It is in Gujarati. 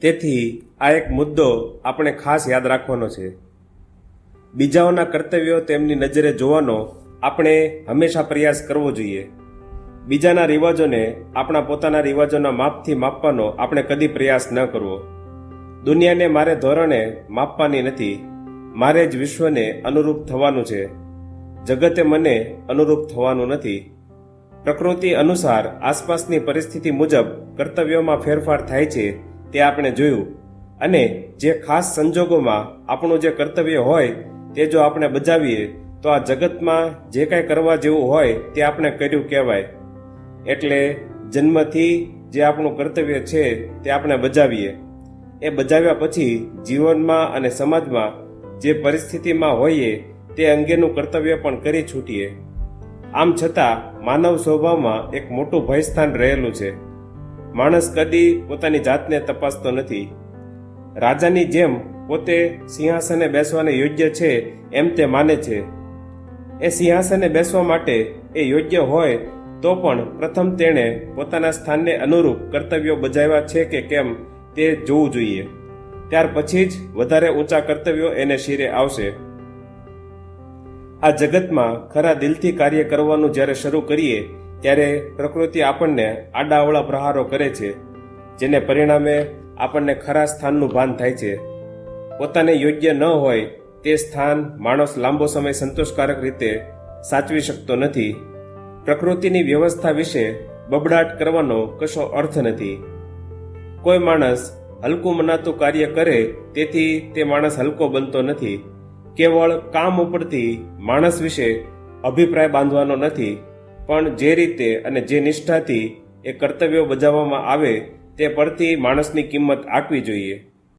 તેથી આ એક મુદ્દો આપણે ખાસ યાદ રાખવાનો છે. બીજાઓના કર્તવ્યો તેમની નજરે જોવાનો આપણે હંમેશા પ્રયાસ કરવો જોઈએ. બીજાના રિવાજોને આપણા પોતાના રિવાજોના માપથી માપવાનો આપણે કદી પ્રયાસ ન કરવો. દુનિયાને મારે ધોરણે માપવાની નથી, મારે જ વિશ્વને અનુરૂપ થવાનું છે. જગતે મને અનુરૂપ થવાનું નથી. પ્રકૃતિ અનુસાર આસપાસની પરિસ્થિતિ મુજબ કર્તવ્યોમાં ફેરફાર થાય છે. તે આપણે જોયું. અને જે ખાસ સંજોગોમાં આપણું જે કર્તવ્ય હોય, તે જો આપણે બજાવીએ, તો આ જગતમાં જે કાંઈ કરવા જેવું હોય, તે આપણે કર્યું કહેવાય. એટલે જન્મથી જે આપણું કર્તવ્ય છે, તે આપણે બજાવીએ. એ બજાવ્યા પછી જીવનમાં અને સમાજમાં જે પરિસ્થિતિમાં હોઈએ, તે અંગેનું કર્તવ્ય પણ કરી છૂટીએ. આમ છતાં, માનવ સ્વભાવમાં એક મોટું ભયસ્થાન રહેલું છે. માણસ કદી પોતાની જાતને તપાસતો નથી. રાજાની જેમ પોતે સિંહાસને બેસવાને યોગ્ય છે એમ તે માને છે. એ સિંહાસને બેસવા માટે એ યોગ્ય હોય તો પણ પ્રથમ તેણે પોતાના સ્થાનને અનુરૂપ કર્તવ્યો બજાવ્યા છે કે કેમ તે જોવું જોઈએ. ત્યાર પછી જ વધારે ઊંચા કર્તવ્યો એને શિરે આવશે. આ જગતમાં ખરા દિલથી કાર્ય કરવાનું જ્યારે શરૂ કરીએ ત્યારે પ્રકૃતિ આપણને આડાઅવળા પ્રહારો કરે છે, જેને પરિણામે આપણને ખરા સ્થાનનું ભાન થાય છે. પોતાને યોગ્ય ન હોય તે સ્થાન માણસ લાંબો સમય સંતોષકારક રીતે સાચવી શકતો નથી. પ્રકૃતિની વ્યવસ્થા વિશે બબડાટ કરવાનો કશો અર્થ નથી. કોઈ માણસ હલકું મનાતું કાર્ય કરે તેથી તે માણસ હલકો બનતો નથી. કેવળ કામ ઉપરથી માણસ વિશે અભિપ્રાય બાંધવાનો નથી. પણ જે રીતે અને જે નિષ્ઠાથી એ કર્તવ્યો બજાવવામાં આવે તે પરથી માણસની કિંમત આંકવી જોઈએ.